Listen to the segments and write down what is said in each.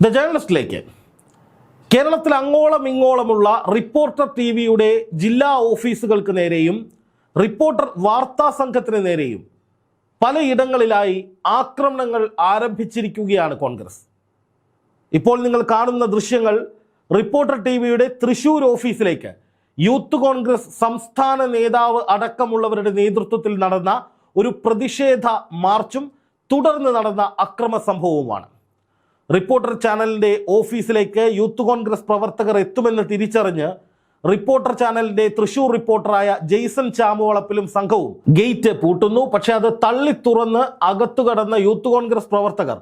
The ജേർണലിസ്റ്റിലേക്ക് കേരളത്തിൽ അങ്ങോളം ഇങ്ങോളമുള്ള reporter T വിയുടെ ജില്ലാ ഓഫീസുകൾക്ക് നേരെയും റിപ്പോർട്ടർ വാർത്താ സംഘത്തിന് നേരെയും പലയിടങ്ങളിലായി ആക്രമണങ്ങൾ ആരംഭിച്ചിരിക്കുകയാണ് കോൺഗ്രസ്. ഇപ്പോൾ നിങ്ങൾ കാണുന്ന ദൃശ്യങ്ങൾ റിപ്പോർട്ടർ ടി വിയുടെ തൃശൂർ ഓഫീസിലേക്ക്. യൂത്ത് കോൺഗ്രസ് സംസ്ഥാന നേതാവ് അടക്കമുള്ളവരുടെ നേതൃത്വത്തിൽ നടന്ന ഒരു പ്രതിഷേധ മാർച്ചും തുടർന്ന് നടന്ന അക്രമ സംഭവവുമാണ് റിപ്പോർട്ടർ ചാനലിന്റെ ഓഫീസിലേക്ക് യൂത്ത് കോൺഗ്രസ് പ്രവർത്തകർ എത്തുമെന്ന് തിരിച്ചറിഞ്ഞ് റിപ്പോർട്ടർ ചാനലിന്റെ തൃശൂർ റിപ്പോർട്ടറായ ജെയ്സൺ ചാമുവളപ്പിലും സംഘവും ഗേറ്റ് പൂട്ടുന്നു. പക്ഷെ അത് തള്ളി തുറന്ന് അകത്തു കടന്ന യൂത്ത് കോൺഗ്രസ് പ്രവർത്തകർ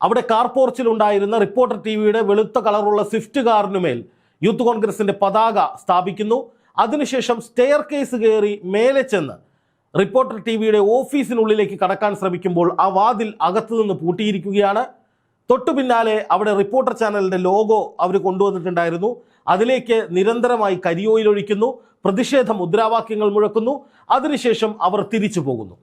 അവിടെ കാർ പോർച്ചിലുണ്ടായിരുന്ന റിപ്പോർട്ടർ ടി വിയുടെ വെളുത്ത കളറുള്ള സ്വിഫ്റ്റ് കാറിനുമേൽ യൂത്ത് കോൺഗ്രസിന്റെ പതാക സ്ഥാപിക്കുന്നു. അതിനുശേഷം സ്റ്റെയർ കേസ് കയറി മേലെ ചെന്ന് റിപ്പോർട്ടർ ടി വിയുടെ ഓഫീസിനുള്ളിലേക്ക് കടക്കാൻ ശ്രമിക്കുമ്പോൾ ആ വാതിൽ അകത്തുനിന്ന് പൂട്ടിയിരിക്കുകയാണ്. തൊട്ടു പിന്നാലെ അവിടെ റിപ്പോർട്ടർ ചാനലിന്റെ ലോഗോ അവർ കൊണ്ടുവന്നിട്ടുണ്ടായിരുന്നു. അതിലേക്ക് നിരന്തരമായി കരിയോയിലൊഴിക്കുന്നു പ്രതിഷേധ മുദ്രാവാക്യങ്ങൾ മുഴക്കുന്നു. അതിനുശേഷം അവർ തിരിച്ചു പോകുന്നു.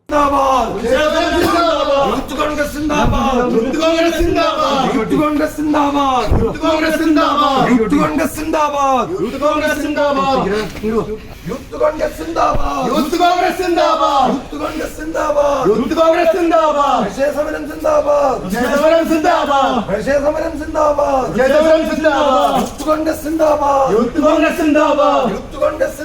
കോൺഗ്രസ്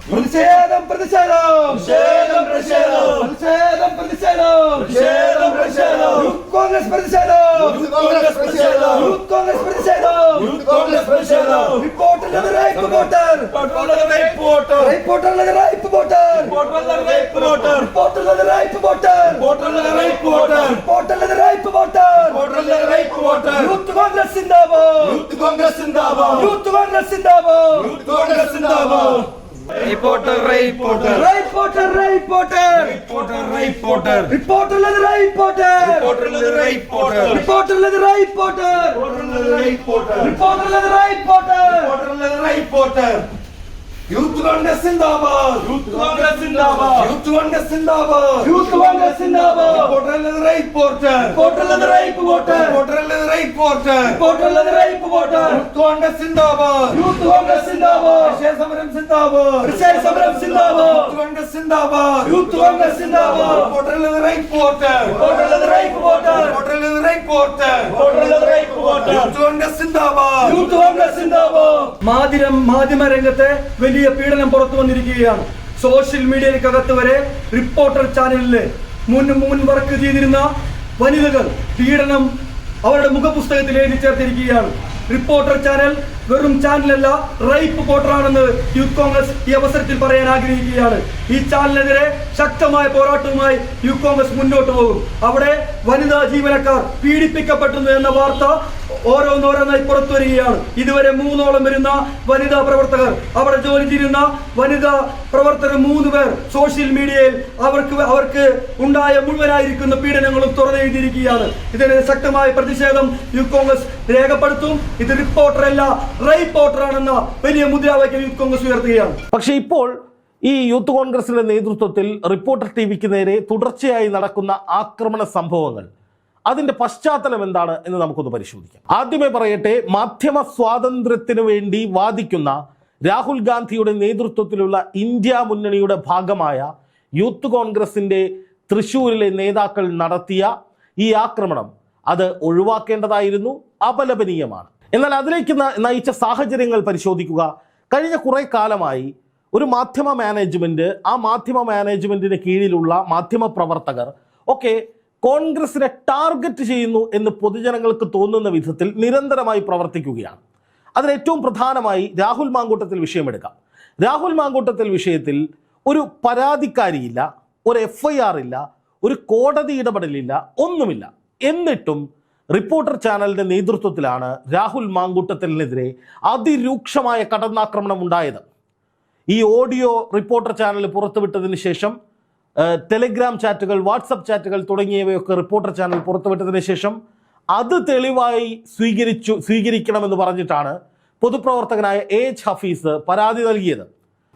പ്രതിഷേധം പ്രതിഷേധം. പ്രതിഷേധം പ്രതിഷേധം. പ്രതിഷേധം പ്രതിഷേധം. പ്രതിഷേധം യൂത്ത് കോൺഗ്രസ് പ്രതിഷേധം. കോൺഗ്രസ് പ്രതിഷേധം. യൂത്ത് കോൺഗ്രസ് പ്രതിഷേധം. യൂത്ത് കോൺഗ്രസ് പ്രതിഷേധം. റിപ്പോർട്ടർ റൈപ്പ് വോട്ടർ. റൈപ്പ് വോട്ടർ. റിപ്പോർട്ടർ റിപ്പോർട്ടർ റൈപ്പ് വോട്ടർ. റിപ്പോർട്ടർ റൈപ്പ് വോട്ടർ. റിപ്പോർട്ടർ റൈപ്പ് വോട്ടർ. റിപ്പോർട്ടർ റൈപ്പ് വോട്ടർ. റിപ്പോർട്ടർ യൂത്ത് കോൺഗ്രസ് സിന്ദാബാദ്. യൂത്ത് കോൺഗ്രസ് സിന്ദാബാദ്. യൂത്ത് കോൺഗ്രസ് സിന്ദാബാദ്. യൂത്ത് കോൺഗ്രസ് സിന്ദാബാദ്. Reporter reporter reporter reporter reporter reporter ரிப்போர்ட்டர்ல reporter ரிப்போர்ட்டர்ல ரிப்போர்ட்டர் ரிப்போர்ட்டர்ல ரிப்போர்ட்டர் ரிப்போர்ட்டர்ல ரிப்போர்ட்டர் ரிப்போர்ட்டர்ல ரிப்போர்ட்டர் ரிப்போர்ட்டர்ல ரிப்போர்ட்டர் యూత్ కాంగ్రెస్ జిందాబాద్ యూత్ కాంగ్రెస్ జిందాబాద్ యూత్ కాంగ్రెస్ జిందాబాద్ యూత్ కాంగ్రెస్ జిందాబాద్ పోర్టల్ లేదు రైట్ పోర్టల్ పోర్టల్ లేదు రైట్ పోర్టల్ పోర్టల్ లేదు రైట్ పోర్టల్ పోర్టల్ లేదు రైట్ పోర్టల్ యూత్ కాంగ్రెస్ జిందాబాద్ యూత్ కాంగ్రెస్ జిందాబాద్ విశేష సమరం జిందాబాద్ విశేష సమరం జిందాబాద్ యూత్ కాంగ్రెస్ జిందాబాద్ యూత్ కాంగ్రెస్ జిందాబాద్ పోర్టల్ లేదు రైట్ పోర్టల్ పోర్టల్ లేదు రైట్ పోర్టల్ పోర్టల్ లేదు రైట్ పోర్టల్ పోర్టల్ లేదు రైట్ పోర్టల్ മാധ്യമ മാധ്യമ രംഗത്തെ വലിയ പീഡനം പുറത്തു വന്നിരിക്കുകയാണ്. സോഷ്യൽ മീഡിയയ്ക്കകത്ത് വരെ റിപ്പോർട്ടർ ചാനലിൽ മുൻ മുൻ വർക്ക് ചെയ്തിരുന്ന വനിതകൾ പീഡനം അവരുടെ മുഖപുസ്തകത്തിൽ എഴുതി ചേർത്തിരിക്കുകയാണ്. റിപ്പോർട്ടർ ചാനൽ വെറും ചാനലല്ല റൈപ്പ് പോർട്ടറാണെന്ന് യൂത്ത് കോൺഗ്രസ് ഈ അവസരത്തിൽ പറയാൻ ആഗ്രഹിക്കുകയാണ്. ഈ ചാനലിനെതിരെ ശക്തമായ പോരാട്ടവുമായി യൂത്ത് കോൺഗ്രസ് മുന്നോട്ട് പോകും. അവിടെ വനിതാ ജീവനക്കാർ പീഡിപ്പിക്കപ്പെടുന്നു എന്ന വാർത്ത ഓരോന്നോരോന്നായി പുറത്തു വരികയാണ്. ഇതുവരെ മൂന്നോളം വരുന്ന വനിതാ പ്രവർത്തകർ അവിടെ ജോലി ചെയ്യുന്ന വനിതാ പ്രവർത്തകർ മൂന്ന് പേർ സോഷ്യൽ മീഡിയയിൽ അവർക്ക് അവർക്ക് ഉണ്ടായ മുഴുവനായിരിക്കുന്ന പീഡനങ്ങളും തുറന്നെഴുതിയിരിക്കുകയാണ് ഇതിനെതിരെ ശക്തമായ പ്രതിഷേധം യൂത്ത് കോൺഗ്രസ് രേഖപ്പെടുത്തും. ഇത് റിപ്പോർട്ടറല്ല റൈപ്പോർട്ടറാണെന്ന വലിയ മുദ്രാവാക്യം യൂത്ത് കോൺഗ്രസ് ഉയർത്തുകയാണ്. പക്ഷേ ഇപ്പോൾ ഈ യൂത്ത് കോൺഗ്രസിന്റെ നേതൃത്വത്തിൽ റിപ്പോർട്ടർ ടി വിക്ക് നേരെ തുടർച്ചയായി നടക്കുന്ന ആക്രമണ സംഭവങ്ങൾ. അതിന്റെ പശ്ചാത്തലം എന്താണ് എന്ന് നമുക്കൊന്ന് പരിശോധിക്കാം. ആദ്യമേ പറയട്ടെ മാധ്യമ സ്വാതന്ത്ര്യത്തിന് വേണ്ടി വാദിക്കുന്ന രാഹുൽ ഗാന്ധിയുടെ നേതൃത്വത്തിലുള്ള ഇന്ത്യ മുന്നണിയുടെ ഭാഗമായ യൂത്ത് കോൺഗ്രസിന്റെ തൃശൂരിലെ നേതാക്കൾ നടത്തിയ ഈ ആക്രമണം അത് ഒഴിവാക്കേണ്ടതായിരുന്നു അപലപനീയമാണ്. എന്നാൽ അതിലേക്ക് നയിച്ച സാഹചര്യങ്ങൾ പരിശോധിക്കുക. കഴിഞ്ഞ കുറെ കാലമായി ഒരു മാധ്യമ മാനേജ്മെന്റ് ആ മാധ്യമ മാനേജ്മെന്റിന് കീഴിലുള്ള മാധ്യമ പ്രവർത്തകർ ഒക്കെ കോൺഗ്രസിനെ ടാർഗറ്റ് ചെയ്യുന്നു എന്ന് പൊതുജനങ്ങൾക്ക് തോന്നുന്ന വിധത്തിൽ നിരന്തരമായി പ്രവർത്തിക്കുകയാണ്. അതിൽ ഏറ്റവും പ്രധാനമായി രാഹുൽ മാങ്കൂട്ടത്തിൽ വിഷയമെടുക്കാം. രാഹുൽ മാങ്കൂട്ടത്തിൽ വിഷയത്തിൽ ഒരു പരാതിക്കാരിയില്ല ഒരു എഫ് ഐ ആർ ഇല്ല ഒരു കോടതി ഇടപെടലില്ല ഒന്നുമില്ല. എന്നിട്ടും റിപ്പോർട്ടർ ചാനലിന്റെ നേതൃത്വത്തിലാണ് രാഹുൽ മാങ്കൂട്ടത്തിനെതിരെ അതിരൂക്ഷമായ കടന്നാക്രമണം ഉണ്ടായത്. ഈ ഓഡിയോ റിപ്പോർട്ടർ ചാനൽ പുറത്തുവിട്ടതിന് ശേഷം ടെലിഗ്രാം ചാറ്റുകൾ വാട്സപ്പ് ചാറ്റുകൾ തുടങ്ങിയവയൊക്കെ റിപ്പോർട്ടർ ചാനൽ പുറത്തുവിട്ടതിന് ശേഷം അത് തെളിവായി സ്വീകരിച്ചു സ്വീകരിക്കണമെന്ന് പറഞ്ഞിട്ടാണ് പൊതുപ്രവർത്തകനായ എച്ച് ഹഫീസ് പരാതി നൽകിയത്.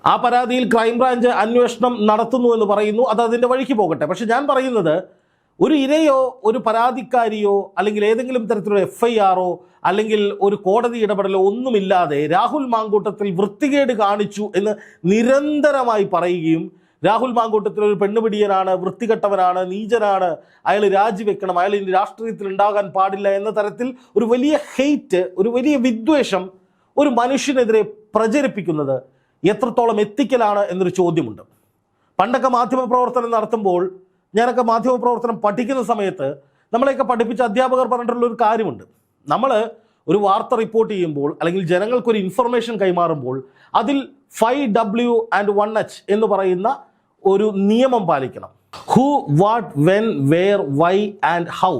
ആ പരാതിയിൽ ക്രൈംബ്രാഞ്ച് അന്വേഷണം നടത്തുന്നു എന്ന് പറയുന്നു. അത് അതിന്റെ വഴിക്ക് പോകട്ടെ. പക്ഷെ ഞാൻ പറയുന്നത് ഒരു ഇരയോ ഒരു പരാതിക്കാരിയോ അല്ലെങ്കിൽ ഏതെങ്കിലും തരത്തിലുള്ള എഫ് അല്ലെങ്കിൽ ഒരു കോടതി ഇടപെടലോ ഒന്നുമില്ലാതെ രാഹുൽ മാങ്കൂട്ടത്തിൽ വൃത്തികേട് കാണിച്ചു എന്ന് നിരന്തരമായി പറയുകയും രാഹുൽ മാങ്കൂട്ടത്തിൽ ഒരു പെണ്ണുപിടിയനാണ് വൃത്തികെട്ടവനാണ് നീചനാണ്. അയാൾ രാജിവെക്കണം. അയാൾ ഇനി രാഷ്ട്രീയത്തിൽ ഉണ്ടാകാൻ പാടില്ല എന്ന തരത്തിൽ ഒരു വലിയ ഹെയ്റ്റ് ഒരു വലിയ വിദ്വേഷം ഒരു മനുഷ്യനെതിരെ പ്രചരിപ്പിക്കുന്നത് എത്രത്തോളം എത്തിക്കലാണ് എന്നൊരു ചോദ്യമുണ്ട്. പണ്ടൊക്കെ മാധ്യമപ്രവർത്തനം നടത്തുമ്പോൾ ഞാനൊക്കെ മാധ്യമപ്രവർത്തനം പഠിക്കുന്ന സമയത്ത് നമ്മളെയൊക്കെ പഠിപ്പിച്ച അധ്യാപകർ പറഞ്ഞിട്ടുള്ള ഒരു കാര്യമുണ്ട്. നമ്മൾ ഒരു വാർത്ത റിപ്പോർട്ട് ചെയ്യുമ്പോൾ അല്ലെങ്കിൽ ജനങ്ങൾക്കൊരു ഇൻഫർമേഷൻ കൈമാറുമ്പോൾ അതിൽ five W and one H എന്ന് പറയുന്ന ഒരു നിയമം പാലിക്കണം. Who what when where why and how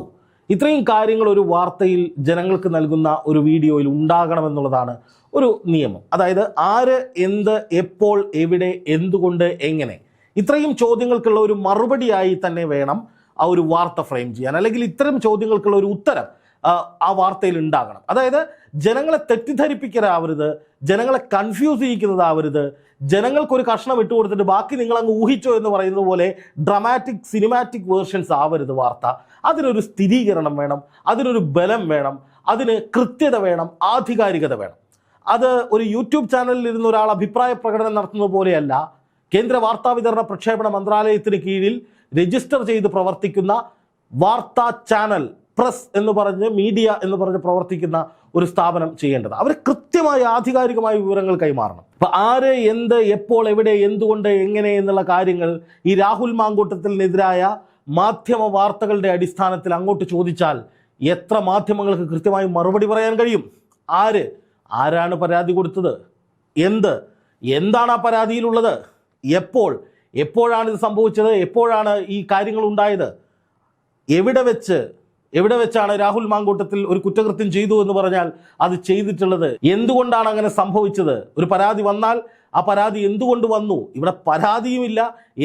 ഇത്രയും കാര്യങ്ങൾ ഒരു വാർത്തയിൽ ജനങ്ങൾക്ക് നൽകുന്ന ഒരു വീഡിയോയിൽ ഉണ്ടാകണമെന്നുള്ളതാണ് ഒരു നിയമം. അതായത് ആര് എന്ത് എപ്പോൾ എവിടെ എന്തുകൊണ്ട് എങ്ങനെ. ഇത്രയും ചോദ്യങ്ങൾക്കുള്ള ഒരു മറുപടിയായി തന്നെ വേണം ആ ഒരു വാർത്ത ഫ്രെയിം ചെയ്യാൻ. അല്ലെങ്കിൽ ഇത്തരം ചോദ്യങ്ങൾക്കുള്ള ഒരു ഉത്തരം ആ, വാർത്തയിൽ ഉണ്ടാകണം. അതായത് ജനങ്ങളെ തെറ്റിദ്ധരിപ്പിക്കലാവരുത് ജനങ്ങളെ കൺഫ്യൂസ് ചെയ്യിക്കുന്നതാവരുത് ജനങ്ങൾക്കൊരു കഷ്ണം ഇട്ട് കൊടുത്തിട്ട് ബാക്കി നിങ്ങൾ അങ്ങ് ഊഹിച്ചോ എന്ന് പറയുന്നത് പോലെ ഡ്രമാറ്റിക് സിനിമാറ്റിക് വേർഷൻസ് ആവരുത് വാർത്ത. അതിനൊരു സ്ഥിരീകരണം വേണം അതിനൊരു ബലം വേണം അതിന് കൃത്യത വേണം ആധികാരികത വേണം. അത് ഒരു യൂട്യൂബ് ചാനലിൽ ഇരുന്ന് ഒരാൾ അഭിപ്രായ പ്രകടനം നടത്തുന്നത് പോലെയല്ല. കേന്ദ്ര വാർത്താ വിതരണ പ്രക്ഷേപണ മന്ത്രാലയത്തിന് കീഴിൽ രജിസ്റ്റർ ചെയ്ത് പ്രവർത്തിക്കുന്ന വാർത്താ ചാനൽ പ്രസ് എന്ന് പറഞ്ഞ് മീഡിയ എന്ന് പറഞ്ഞ് പ്രവർത്തിക്കുന്ന ഒരു സ്ഥാപനം ചെയ്യേണ്ടത്. അവർ കൃത്യമായ ആധികാരികമായ വിവരങ്ങൾ കൈമാറണം. അപ്പൊ ആര് എന്ത് എപ്പോൾ എവിടെ എന്തുകൊണ്ട് എങ്ങനെ എന്നുള്ള കാര്യങ്ങൾ ഈ രാഹുൽ മാങ്കൂട്ടത്തിനെതിരായ മാധ്യമ വാർത്തകളുടെ അടിസ്ഥാനത്തിൽ അങ്ങോട്ട് ചോദിച്ചാൽ എത്ര മാധ്യമങ്ങൾക്ക് കൃത്യമായി മറുപടി പറയാൻ കഴിയും? ആര്? ആരാണ് പരാതി കൊടുത്തത്? എന്ത്? എന്താണ് ആ പരാതിയിലുള്ളത്? എപ്പോൾ? എപ്പോഴാണ് ഇത് സംഭവിച്ചത്? എപ്പോഴാണ് ഈ കാര്യങ്ങൾ ഉണ്ടായത്? എവിടെ വെച്ച് എവിടെ വെച്ചാണ് രാഹുൽ മാങ്കൂട്ടത്തിൽ ഒരു കുറ്റകൃത്യം ചെയ്തു എന്ന് പറഞ്ഞാൽ അത് ചെയ്തിട്ടുള്ളത്? എന്തുകൊണ്ടാണ് അങ്ങനെ സംഭവിച്ചത്? ഒരു പരാതി വന്നാൽ ആ പരാതി എന്തുകൊണ്ട് വന്നു? ഇവിടെ പരാതിയുമില്ല.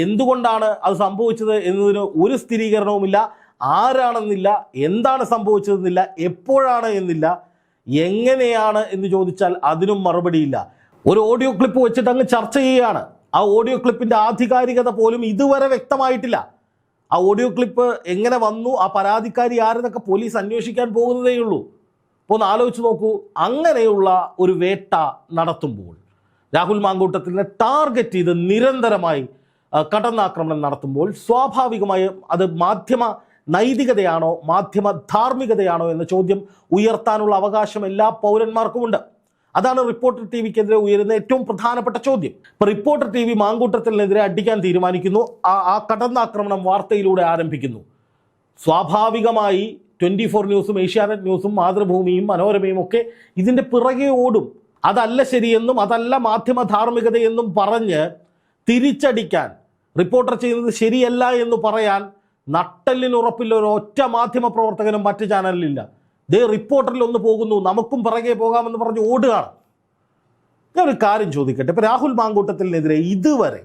എന്തുകൊണ്ടാണ് അത് സംഭവിച്ചത് എന്നതിന് ഒരു സ്ഥിരീകരണവുമില്ല. ആരാണെന്നില്ല എന്താണ് സംഭവിച്ചതെന്നില്ല എപ്പോഴാണ് എന്നില്ല എങ്ങനെയാണ് എന്ന് ചോദിച്ചാൽ അതിനും മറുപടിയില്ല. ഒരു ഓഡിയോ ക്ലിപ്പ് വെച്ചിട്ട് അങ്ങ് ചർച്ച ചെയ്യുകയാണ്. ആ ഓഡിയോ ക്ലിപ്പിന്റെ ആധികാരികത പോലും ഇതുവരെ വ്യക്തമായിട്ടില്ല. ആ ഓഡിയോ ക്ലിപ്പ് എങ്ങനെ വന്നു? ആ പരാതിക്കാരി ആരെന്നൊക്കെ പോലീസ് അന്വേഷിക്കാൻ പോകുന്നതേ ഉള്ളൂ. അപ്പോൾ ഒന്ന് ആലോചിച്ച് നോക്കൂ. അങ്ങനെയുള്ള ഒരു വേട്ട നടത്തുമ്പോൾ രാഹുൽ മാങ്കൂട്ടത്തിനെ ടാർഗറ്റ് ചെയ്ത് നിരന്തരമായി കടന്നാക്രമണം നടത്തുമ്പോൾ സ്വാഭാവികമായും അത് മാധ്യമ നൈതികതയാണോ മാധ്യമ ധാർമ്മികതയാണോ എന്ന ചോദ്യം ഉയർത്താനുള്ള അവകാശം എല്ലാ പൗരന്മാർക്കുമുണ്ട്. അതാണ് റിപ്പോർട്ടർ ടി വിക്കെതിരെ ഉയരുന്ന ഏറ്റവും പ്രധാനപ്പെട്ട ചോദ്യം. ഇപ്പൊ റിപ്പോർട്ടർ ടി വി മാങ്കൂട്ടത്തിനെതിരെ അടിക്കാൻ തീരുമാനിക്കുന്നു. ആ ആ കടന്നാക്രമണം വാർത്തയിലൂടെ ആരംഭിക്കുന്നു. സ്വാഭാവികമായി ട്വന്റി ഫോർ ന്യൂസും ഏഷ്യാനെറ്റ് ന്യൂസും മാതൃഭൂമിയും മനോരമയും ഒക്കെ ഇതിന്റെ പിറകെ ഓടും. അതല്ല ശരിയെന്നും അതല്ല മാധ്യമ ധാർമ്മികതയെന്നും പറഞ്ഞ് തിരിച്ചടിക്കാൻ റിപ്പോർട്ടർ ചെയ്യുന്നത് ശരിയല്ല എന്ന് പറയാൻ നട്ടലിനുറപ്പില്ല ഒരു ഒറ്റ മാധ്യമ പ്രവർത്തകനും മറ്റ് ചാനലിലില്ല. ദേ റിപ്പോർട്ടറിൽ ഒന്ന് പോകുന്നു. നമുക്കും പിറകെ പോകാമെന്ന് പറഞ്ഞ് ഓടുകയാണ്. ഞാൻ ഒരു കാര്യം ചോദിക്കട്ടെ. ഇപ്പം രാഹുൽ മാങ്കൂട്ടത്തിനെതിരെ ഇതുവരെ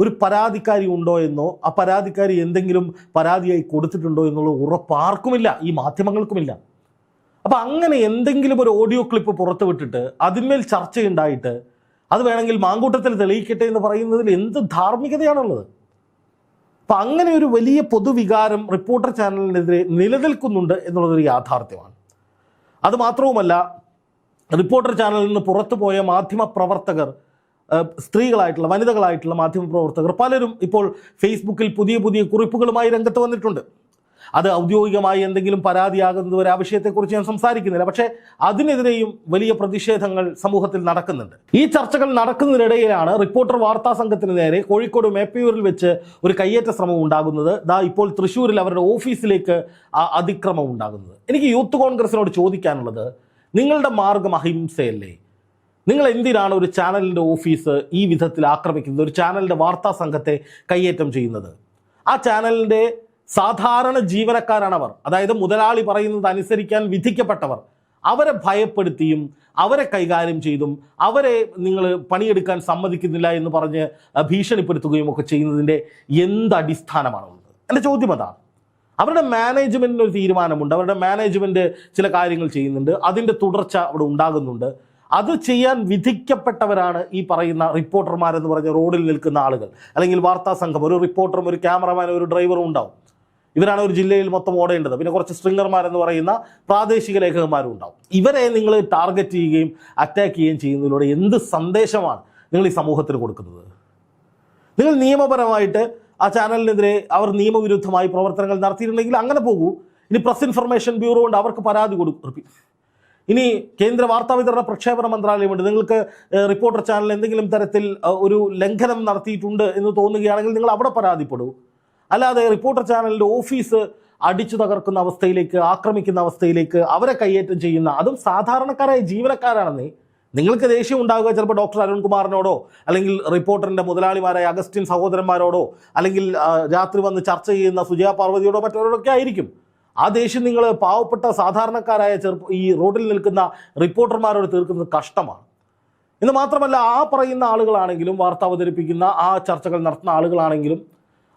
ഒരു പരാതിക്കാരി ഉണ്ടോ എന്നോ ആ പരാതിക്കാരി എന്തെങ്കിലും പരാതിയായി കൊടുത്തിട്ടുണ്ടോ എന്നുള്ള ഉറപ്പ് ആർക്കുമില്ല. ഈ മാധ്യമങ്ങൾക്കുമില്ല. അപ്പോൾ അങ്ങനെ എന്തെങ്കിലും ഒരു ഓഡിയോ ക്ലിപ്പ് പുറത്തുവിട്ടിട്ട് അതിന്മേൽ ചർച്ചയുണ്ടായിട്ട് അത് വേണമെങ്കിൽ മാങ്കൂട്ടത്തിൽ തെളിയിക്കട്ടെ എന്ന് പറയുന്നതിൽ എന്ത് ധാർമ്മികതയാണുള്ളത്? അപ്പൊ അങ്ങനെ ഒരു വലിയ പൊതുവികാരം റിപ്പോർട്ടർ ചാനലിനെതിരെ നിലനിൽക്കുന്നുണ്ട് എന്നുള്ളതൊരു യാഥാർത്ഥ്യമാണ്. അത് മാത്രവുമല്ല റിപ്പോർട്ടർ ചാനലിൽ നിന്ന് പുറത്തു പോയ മാധ്യമ പ്രവർത്തകർ സ്ത്രീകളായിട്ടുള്ള വനിതകളായിട്ടുള്ള മാധ്യമ പ്രവർത്തകർ പലരും ഇപ്പോൾ ഫേസ്ബുക്കിൽ പുതിയ പുതിയ കുറിപ്പുകളുമായി രംഗത്ത് വന്നിട്ടുണ്ട്. അത് ഔദ്യോഗികമായി എന്തെങ്കിലും പരാതിയാകുന്നത് വരെ ആ വിഷയത്തെക്കുറിച്ച് ഞാൻ സംസാരിക്കുന്നില്ല. പക്ഷേ അതിനെതിരെയും വലിയ പ്രതിഷേധങ്ങൾ സമൂഹത്തിൽ നടക്കുന്നുണ്ട്. ഈ ചർച്ചകൾ നടക്കുന്നതിനിടയിലാണ് റിപ്പോർട്ടർ വാർത്താ സംഘത്തിന് നേരെ കോഴിക്കോട് മേപ്പയൂരിൽ വെച്ച് ഒരു കയ്യേറ്റ ശ്രമം ഉണ്ടാകുന്നത്. ദാ ഇപ്പോൾ തൃശ്ശൂരിൽ അവരുടെ ഓഫീസിലേക്ക് അതിക്രമം ഉണ്ടാകുന്നത്. എനിക്ക് യൂത്ത് കോൺഗ്രസിനോട് ചോദിക്കാനുള്ളത് നിങ്ങളുടെ മാർഗം അഹിംസയല്ലേ? നിങ്ങൾ എന്തിനാണ് ഒരു ചാനലിന്റെ ഓഫീസ് ഈ വിധത്തിൽ ആക്രമിക്കുന്നത്? ഒരു ചാനലിന്റെ വാർത്താ സംഘത്തെ കയ്യേറ്റം ചെയ്യുന്നത്? ആ ചാനലിന്റെ സാധാരണ ജീവനക്കാരാണ് അവർ അതായത് മുതലാളി പറയുന്നത് അനുസരിക്കാൻ വിധിക്കപ്പെട്ടവർ. അവരെ ഭയപ്പെടുത്തിയും അവരെ കൈകാര്യം ചെയ്തും അവരെ നിങ്ങൾ പണിയെടുക്കാൻ സമ്മതിക്കുന്നില്ല എന്ന് പറഞ്ഞ് ഭീഷണിപ്പെടുത്തുകയും ഒക്കെ ചെയ്യുന്നതിന്റെ എന്ത് അടിസ്ഥാനമാണുള്ളത്? എന്റെ ചോദ്യം അതാണ് അവരുടെ മാനേജ്മെന്റിന് ഒരു തീരുമാനമുണ്ട്. അവരുടെ മാനേജ്മെന്റ് ചില കാര്യങ്ങൾ ചെയ്യുന്നുണ്ട്. അതിന്റെ തുടർച്ച അവിടെ ഉണ്ടാകുന്നുണ്ട്. അത് ചെയ്യാൻ വിധിക്കപ്പെട്ടവരാണ് ഈ പറയുന്ന റിപ്പോർട്ടർമാരെന്ന് പറഞ്ഞ റോഡിൽ നിൽക്കുന്ന ആളുകൾ. അല്ലെങ്കിൽ വാർത്താ സംഘം. ഒരു റിപ്പോർട്ടറും ഒരു ക്യാമറമാനും ഒരു ഡ്രൈവറും ഉണ്ടാവും. ഇവരാണ് ഒരു ജില്ലയിൽ മൊത്തം ഓടേണ്ടത്. പിന്നെ കുറച്ച് സ്ട്രിംഗർമാരെന്ന് പറയുന്ന പ്രാദേശിക ലേഖകന്മാരും ഉണ്ടാവും. ഇവരെ നിങ്ങൾ ടാർഗറ്റ് ചെയ്യുകയും അറ്റാക്ക് ചെയ്യുകയും ചെയ്യുന്നതിലൂടെ എന്ത് സന്ദേശമാണ് നിങ്ങൾ ഈ സമൂഹത്തിന് കൊടുക്കുന്നത്? നിങ്ങൾ നിയമപരമായിട്ട് ആ ചാനലിനെതിരെ അവർ നിയമവിരുദ്ധമായി പ്രവർത്തനങ്ങൾ നടത്തിയിട്ടുണ്ടെങ്കിൽ അങ്ങനെ പോകൂ. ഇനി പ്രസ് ഇൻഫർമേഷൻ ബ്യൂറോ ഉണ്ട് അവർക്ക് പരാതി കൊടുക്കും. ഇനി കേന്ദ്ര വാർത്താ വിതരണ പ്രക്ഷേപണ മന്ത്രാലയമുണ്ട്. നിങ്ങൾക്ക് റിപ്പോർട്ടർ ചാനൽ എന്തെങ്കിലും തരത്തിൽ ഒരു ലംഘനം നടത്തിയിട്ടുണ്ട് എന്ന് തോന്നുകയാണെങ്കിൽ നിങ്ങൾ അവിടെ പരാതിപ്പെടൂ. അല്ലാതെ റിപ്പോർട്ടർ ചാനലിന്റെ ഓഫീസ് അടിച്ചു തകർക്കുന്ന അവസ്ഥയിലേക്ക് ആക്രമിക്കുന്ന അവസ്ഥയിലേക്ക് അവരെ കൈയേറ്റം ചെയ്യുന്ന അതും സാധാരണക്കാരായ ജീവനക്കാരാണെന്ന്. നിങ്ങൾക്ക് ദേഷ്യം ഉണ്ടാകുക ചിലപ്പോൾ ഡോക്ടർ അരുൺകുമാറിനോടോ അല്ലെങ്കിൽ റിപ്പോർട്ടറിന്റെ മുതലാളിമാരായ അഗസ്റ്റിൻ സഹോദരന്മാരോടോ അല്ലെങ്കിൽ രാത്രി വന്ന് ചർച്ച ചെയ്യുന്ന സുജയ പാർവതിയോടോ മറ്റവരോടൊക്കെ ആയിരിക്കും. ആ ദേഷ്യം നിങ്ങൾ പാവപ്പെട്ട സാധാരണക്കാരായ ചെറുപ്പ ഈ റോഡിൽ നിൽക്കുന്ന റിപ്പോർട്ടർമാരോട് തീർക്കുന്നത് കഷ്ടമാണ്. എന്ന് മാത്രമല്ല ആ പറയുന്ന ആളുകളാണെങ്കിലും വാർത്ത അവതരിപ്പിക്കുന്ന ആ ചർച്ചകൾ നടത്തുന്ന ആളുകളാണെങ്കിലും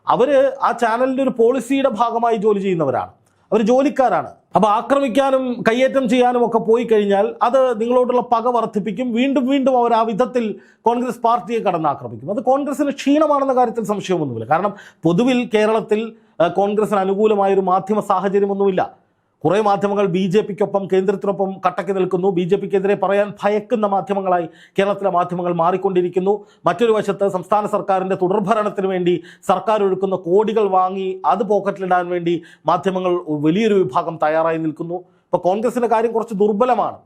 അവർ ആ ചാനലിന്റെ ഒരു പോളിസിയുടെ ഭാഗമായി ജോലി ചെയ്യുന്നവരാണ്. അവർ ജോലിക്കാരാണ്. അപ്പോൾ ആക്രമിക്കാനും കയ്യേറ്റം ചെയ്യാനും ഒക്കെ പോയി കഴിഞ്ഞാൽ അത് നിങ്ങളോടുള്ള പക വർദ്ധിപ്പിക്കും. വീണ്ടും വീണ്ടും അവർ ആ വിധത്തിൽ കോൺഗ്രസ് പാർട്ടിയെ കടന്നാക്രമിക്കും. അത് കോൺഗ്രസിന് ക്ഷീണമാണെന്ന കാര്യത്തിൽ സംശയമൊന്നുമില്ല. കാരണം പൊതുവിൽ കേരളത്തിൽ കോൺഗ്രസിന് അനുകൂലമായൊരു മാധ്യമ സാഹചര്യമൊന്നുമില്ല. കുറേ മാധ്യമങ്ങൾ ബി ജെ പിക്കൊപ്പം കേന്ദ്രത്തിനൊപ്പം കട്ടക്ക് നിൽക്കുന്നു. ബി ജെ പിക്കെതിരെ പറയാൻ ഭയക്കുന്ന മാധ്യമങ്ങളായി കേരളത്തിലെ മാധ്യമങ്ങൾ മാറിക്കൊണ്ടിരിക്കുന്നു. മറ്റൊരു വശത്ത് സംസ്ഥാന സർക്കാരിന്റെ തുടർഭരണത്തിന് വേണ്ടി സർക്കാർ ഒഴുക്കുന്ന കോടികൾ വാങ്ങി അത് പോക്കറ്റിലിടാൻ വേണ്ടി മാധ്യമങ്ങൾ വലിയൊരു വിഭാഗം തയ്യാറായി നിൽക്കുന്നു. ഇപ്പോൾ കോൺഗ്രസിന്റെ കാര്യം കുറച്ച് ദുർബലമാണ്.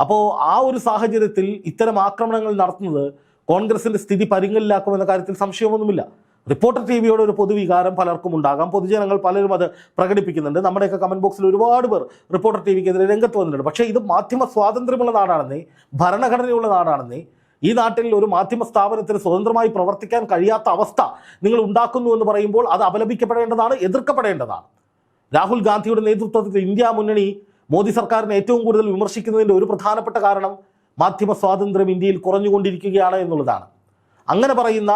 അപ്പോൾ ആ ഒരു സാഹചര്യത്തിൽ ഇത്തരം ആക്രമണങ്ങൾ നടത്തുന്നത് കോൺഗ്രസിന്റെ സ്ഥിതി പരിങ്ങലിലാക്കുമെന്ന കാര്യത്തിൽ സംശയമൊന്നുമില്ല. റിപ്പോർട്ടർ ടി വിയോട് ഒരു പൊതുവികാരം പലർക്കും ഉണ്ടാകാം. പൊതുജനങ്ങൾ പലരും അത് പ്രകടിപ്പിക്കുന്നുണ്ട്. നമ്മുടെയൊക്കെ കമന്റ് ബോക്സിൽ ഒരുപാട് പേർ റിപ്പോർട്ടർ ടി വിക്കെതിരെ രംഗത്ത് വന്നിട്ടുണ്ട്. പക്ഷേ ഇത് മാധ്യമ സ്വാതന്ത്ര്യമുള്ള നാടാണെന്നേ ഭരണഘടനയുള്ള നാടാണെന്നേ ഈ നാട്ടിൽ ഒരു മാധ്യമ സ്ഥാപനത്തിന് സ്വതന്ത്രമായി പ്രവർത്തിക്കാൻ കഴിയാത്ത അവസ്ഥ നിങ്ങൾ ഉണ്ടാക്കുന്നു എന്ന് പറയുമ്പോൾ അത് അപലപിക്കപ്പെടേണ്ടതാണ് എതിർക്കപ്പെടേണ്ടതാണ്. രാഹുൽ ഗാന്ധിയുടെ നേതൃത്വത്തിൽ ഇന്ത്യ മുന്നണി മോദി സർക്കാരിനെ ഏറ്റവും കൂടുതൽ വിമർശിക്കുന്നതിന്റെ ഒരു പ്രധാനപ്പെട്ട കാരണം മാധ്യമ സ്വാതന്ത്ര്യം ഇന്ത്യയിൽ കുറഞ്ഞുകൊണ്ടിരിക്കുകയാണ് എന്നുള്ളതാണ്. അങ്ങനെ പറയുന്ന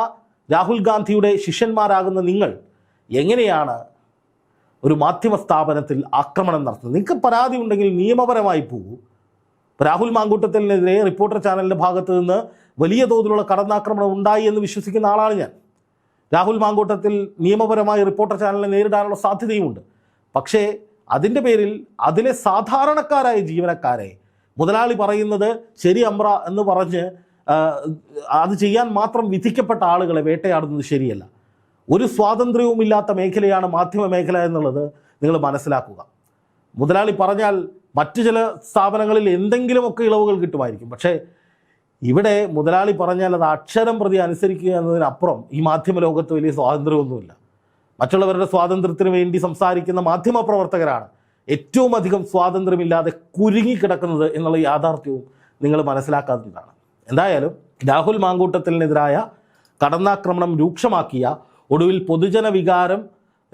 രാഹുൽ ഗാന്ധിയുടെ ശിഷ്യന്മാരാകുന്ന നിങ്ങൾ എങ്ങനെയാണ് ഒരു മാധ്യമ സ്ഥാപനത്തിൽ ആക്രമണം നടത്തുന്നത്? നിങ്ങൾക്ക് പരാതി ഉണ്ടെങ്കിൽ നിയമപരമായി പോകൂ. രാഹുൽ മാങ്കൂട്ടത്തിനെതിരെ റിപ്പോർട്ടർ ചാനലിന്റെ ഭാഗത്ത് നിന്ന് വലിയ തോതിലുള്ള കടന്നാക്രമണം ഉണ്ടായി എന്ന് വിശ്വസിക്കുന്ന ആളാണ് ഞാൻ. രാഹുൽ മാങ്കൂട്ടത്തിൽ നിയമപരമായി റിപ്പോർട്ടർ ചാനലിനെ നേരിടാനുള്ള സാധ്യതയുമുണ്ട്. പക്ഷേ അതിന്റെ പേരിൽ അതിലെ സാധാരണക്കാരായ ജീവനക്കാരെ മുതലാളി പറയുന്നത് ശരി അമ്ര എന്ന് പറഞ്ഞ് അത് ചെയ്യാൻ മാത്രം വിധിക്കപ്പെട്ട ആളുകളെ വേട്ടയാടുന്നത് ശരിയല്ല. ഒരു സ്വാതന്ത്ര്യവുമില്ലാത്ത മേഖലയാണ് മാധ്യമ മേഖല എന്നുള്ളത് നിങ്ങൾ മനസ്സിലാക്കുക. മുതലാളി പറഞ്ഞാൽ മറ്റു ചില സ്ഥാപനങ്ങളിൽ എന്തെങ്കിലുമൊക്കെ ഇളവുകൾ കിട്ടുമായിരിക്കും. പക്ഷേ ഇവിടെ മുതലാളി പറഞ്ഞാൽ അത് അക്ഷരം പ്രതി അനുസരിക്കുക എന്നതിനപ്പുറം ഈ മാധ്യമ ലോകത്ത് വലിയ സ്വാതന്ത്ര്യമൊന്നുമില്ല. മറ്റുള്ളവരുടെ സ്വാതന്ത്ര്യത്തിന് വേണ്ടി സംസാരിക്കുന്ന മാധ്യമ പ്രവർത്തകരാണ് ഏറ്റവും അധികം സ്വാതന്ത്ര്യമില്ലാതെ കുരുങ്ങിക്കിടക്കുന്നത് എന്നുള്ള യാഥാർത്ഥ്യവും നിങ്ങൾ മനസ്സിലാക്കാത്തതാണ്. എന്തായാലും രാഹുൽ മാങ്കൂട്ടത്തിനെതിരായ കടന്നാക്രമണം രൂക്ഷമാക്കിയ ഒടുവിൽ പൊതുജന വികാരം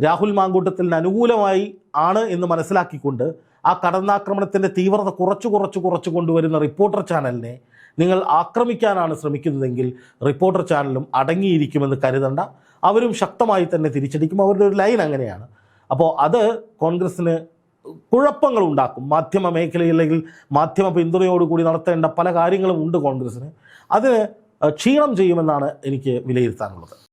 രാഹുൽ മാങ്കൂട്ടത്തിന് അനുകൂലമായി ആണ് എന്ന് മനസ്സിലാക്കിക്കൊണ്ട് ആ കടന്നാക്രമണത്തിന്റെ തീവ്രത കുറച്ച് കുറച്ച് കുറച്ച് കൊണ്ടുവരുന്ന റിപ്പോർട്ടർ ചാനലിനെ നിങ്ങൾ ആക്രമിക്കാനാണ് ശ്രമിക്കുന്നതെങ്കിൽ റിപ്പോർട്ടർ ചാനലും അടങ്ങിയിരിക്കുമെന്ന് കരുതണ്ട. അവരും ശക്തമായി തന്നെ തിരിച്ചടിക്കും. അവരുടെ ഒരു ലൈൻ അങ്ങനെയാണ്. അപ്പോൾ അത് കോൺഗ്രസ്സിന് കുഴപ്പങ്ങൾ ഉണ്ടാക്കും. മാധ്യമ മേഖലയിൽ അല്ലെങ്കിൽ മാധ്യമ പിന്തുണയോടുകൂടി നടത്തേണ്ട പല കാര്യങ്ങളും ഉണ്ട് കോൺഗ്രസ്സിന്. അതിന് ക്ഷീണം ചെയ്യുമെന്നാണ് എനിക്ക് വിലയിരുത്താനുള്ളത്.